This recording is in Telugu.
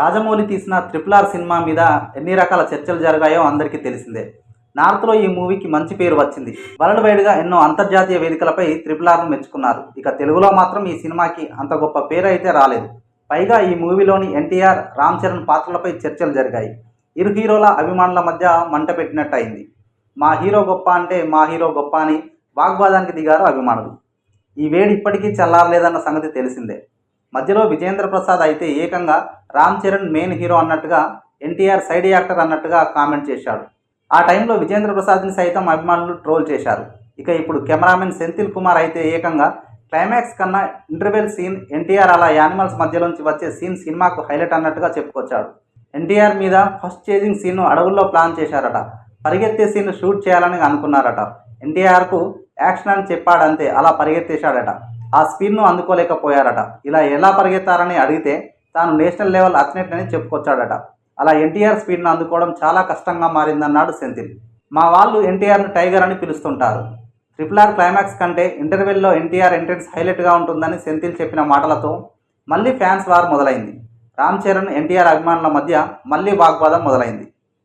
రాజమౌళి తీసిన ట్రిపుల్ ఆర్ సినిమా మీద ఎన్ని రకాల చర్చలు జరిగాయో అందరికీ తెలిసిందే. నార్త్లో ఈ మూవీకి మంచి పేరు వచ్చింది. వరల్డ్ వైడ్గా ఎన్నో అంతర్జాతీయ వేదికలపై ట్రిపుల్ ఆర్ను మెచ్చుకున్నారు. ఇక తెలుగులో మాత్రం ఈ సినిమాకి అంత గొప్ప పేరు అయితే రాలేదు. పైగా ఈ మూవీలోని ఎన్టీఆర్ రామ్ చరణ్ పాత్రలపై చర్చలు జరిగాయి. ఇరు హీరోల అభిమానుల మధ్య మంట పెట్టినట్టు అయింది మా హీరో గొప్ప అంటే మా హీరో గొప్ప అని వాగ్వాదానికి దిగారు అభిమానులు. ఈ వేడి ఇప్పటికీ చల్లారలేదన్న సంగతి తెలిసిందే. మధ్యలో విజేంద్ర ప్రసాద్ అయితే ఏకంగా రామ్ చరణ్ మెయిన్ హీరో అన్నట్టుగా ఎన్టీఆర్ సైడ్ యాక్టర్ అన్నట్టుగా కామెంట్ చేశాడు. ఆ టైంలో విజేంద్ర ప్రసాద్ని సైతం అభిమానులు ట్రోల్ చేశారు. ఇక ఇప్పుడు కెమెరామెన్ సెంథిల్ కుమార్ అయితే ఏకంగా క్లైమాక్స్ కన్నా ఇంటర్వెల్ సీన్ ఎన్టీఆర్ అలా యానిమల్స్ మధ్యలోంచి వచ్చే సీన్ సినిమాకు హైలైట్ అన్నట్టుగా చెప్పుకొచ్చాడు. ఎన్టీఆర్ మీద ఫస్ట్ చేజింగ్ సీన్ను అడవుల్లో ప్లాన్ చేశారట. పరిగెత్తే సీన్ షూట్ చేయాలని అనుకున్నారట. ఎన్టీఆర్కు యాక్షన్ అని చెప్పాడంతే అలా పరిగెత్తేశాడట. ఆ స్పీడ్ను అందుకోలేకపోయారట. ఇలా ఎలా పరిగెత్తారని అడిగితే తాను నేషనల్ లెవెల్ అథ్లెట్ అని చెప్పుకొచ్చాడట. అలా ఎన్టీఆర్ స్పీడ్ను అందుకోవడం చాలా కష్టంగా మారిందన్నాడు సెంథిల్. మా వాళ్ళు ఎన్టీఆర్ను టైగర్ అని పిలుస్తుంటారు. ట్రిపుల్ ఆర్ క్లైమాక్స్ కంటే ఇంటర్వెల్లో ఎన్టీఆర్ ఎంట్రెన్స్ హైలైట్గా ఉంటుందని సెంథిల్ చెప్పిన మాటలతో మళ్ళీ ఫ్యాన్స్ వార్ మొదలైంది. రామ్ చరణ్ ఎన్టీఆర్ అభిమానుల మధ్య మళ్ళీ వాగ్వాదం మొదలైంది.